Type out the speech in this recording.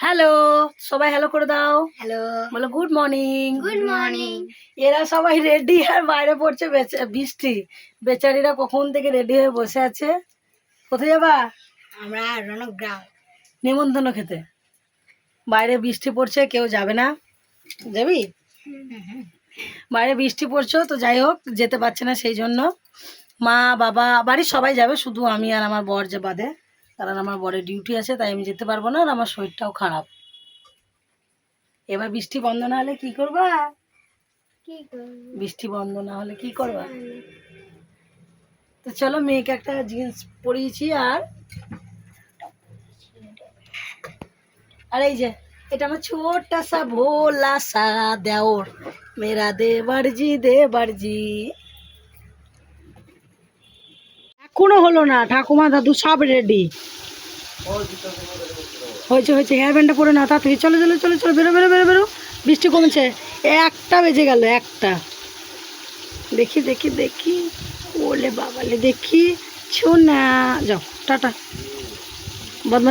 Hello সবাই hello করে দাও। হ্যালো বলো গুড মর্নিং গুড মর্নিং এরা সবাই রেডি আর বাইরে পড়ছে বৃষ্টি। বেচারিরা কখন থেকে রেডি হয়ে বসে আছে? কোথায় যাবা? আমরা রনক গ্রাম নিমন্ত্রণ খেতে। বাইরে বৃষ্টি পড়ছে কেউ যাবে না। যাবি? বাইরে বৃষ্টি পড়ছে তো যাই হোক যেতে পারছে না সেই জন্য। মা বাবা বাড়ির সবাই যাবে শুধু আমি আর আমার বর যে বাদে। কারণ আমার বরের ডিউটি আছে তাই আমি যেতে পারব না আর আমার শরীরটাও খারাপ। এবার বৃষ্টি বন্ধ না হলে কি করবা? বৃষ্টি বন্ধ না হলে কি করবা? তো চলো মেয়েকে একটা জিন্স পরিয়েছি আর আর এই যে এটা আমার ছোট্ট সা ভোলা সা দেওর। মেরা দেবারজি দেবারজি। এখনও হলো না, ঠাকুমা দাদু সব রেডি হয়েছে হয়েছে হেয়ার ব্যান্ডটা পরে না তাড়াতাড়ি, চলো চলো চলো চলো, বেরো বেরো বেরো বেরো, বৃষ্টি কমেছে। একটা বেজে গেল, একটা। দেখি দেখি দেখি, ওলে বাবালে, দেখি ছো না যাও, টাটা। বদমাস